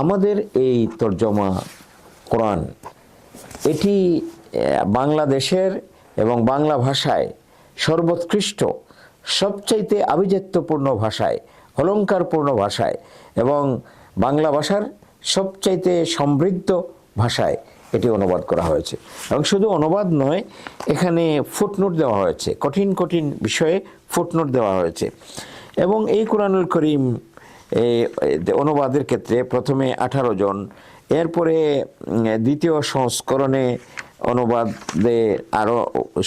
আমাদের এই তর্জমা কোরআন, এটি বাংলাদেশের এবং বাংলা ভাষায় সর্বোৎকৃষ্ট, সবচাইতে আভিজাত্যপূর্ণ ভাষায়, অলঙ্কারপূর্ণ ভাষায় এবং বাংলা ভাষার সবচাইতে সমৃদ্ধ ভাষায় এটি অনুবাদ করা হয়েছে। এবং শুধু অনুবাদ নয়, এখানে ফুটনোট দেওয়া হয়েছে, কঠিন কঠিন বিষয়ে ফুটনোট দেওয়া হয়েছে। এবং এই কোরআনুল করিম এই অনুবাদের ক্ষেত্রে প্রথমে আঠারো জন, এরপরে দ্বিতীয় সংস্করণে অনুবাদে আরও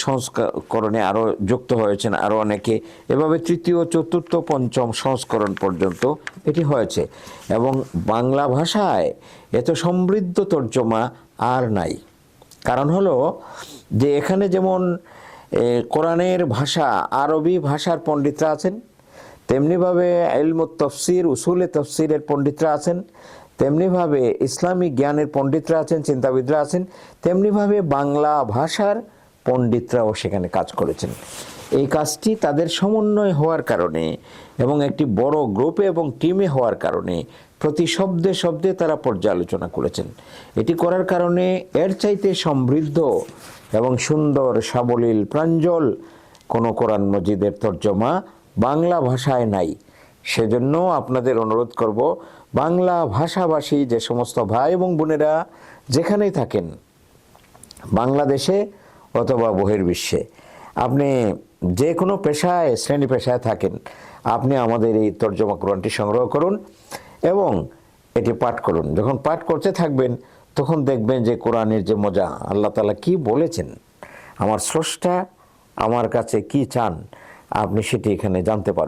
সংস্করণে আরও যুক্ত হয়েছেন আরও অনেকে, এভাবে তৃতীয়, চতুর্থ, পঞ্চম সংস্করণ পর্যন্ত এটি হয়েছে। এবং বাংলা ভাষায় এত সমৃদ্ধ তর্জমা আর নাই। কারণ হলো যে এখানে যেমন কোরআনের ভাষা, আরবি ভাষার পণ্ডিতরা আছেন তেমনিভাবে এলমুত তফসির, উসুলে তফসিরের পণ্ডিতরা আছেন, তেমনিভাবে ইসলামিক জ্ঞানের পণ্ডিতরা আছেন, চিন্তাবিদরা আছেন, তেমনিভাবে বাংলা ভাষার পণ্ডিতরাও সেখানে কাজ করেছেন। এই কাজটি তাদের সমন্বয় হওয়ার কারণে এবং একটি বড় গ্রুপে এবং টিমে হওয়ার কারণে প্রতি শব্দে শব্দে তারা পর্যালোচনা করেছেন। এটি করার কারণে এর চাইতে সমৃদ্ধ এবং সুন্দর সাবলীল প্রাঞ্জল কোনো কোরআন মজিদের তর্জমা বাংলা ভাষায় নাই। সেজন্য আপনাদের অনুরোধ করব, বাংলা ভাষাভাষী যে সমস্ত ভাই এবং বোনেরা যেখানেই থাকেন, বাংলাদেশে অথবা বহির্বিশ্বে, আপনি যে কোনো পেশায়, শ্রেণি পেশায় থাকেন, আপনি আমাদের এই তর্জমা কোরআনটি সংগ্রহ করুন এবং এটি পাঠ করুন। যখন পাঠ করতে থাকবেন, তখন দেখবেন যে কোরআনের যে মজা, আল্লাহ তালা কি বলেছেন, আমার স্রষ্টা আমার কাছে কি চান আপনি সেটি এখানে জানতে পারবেন।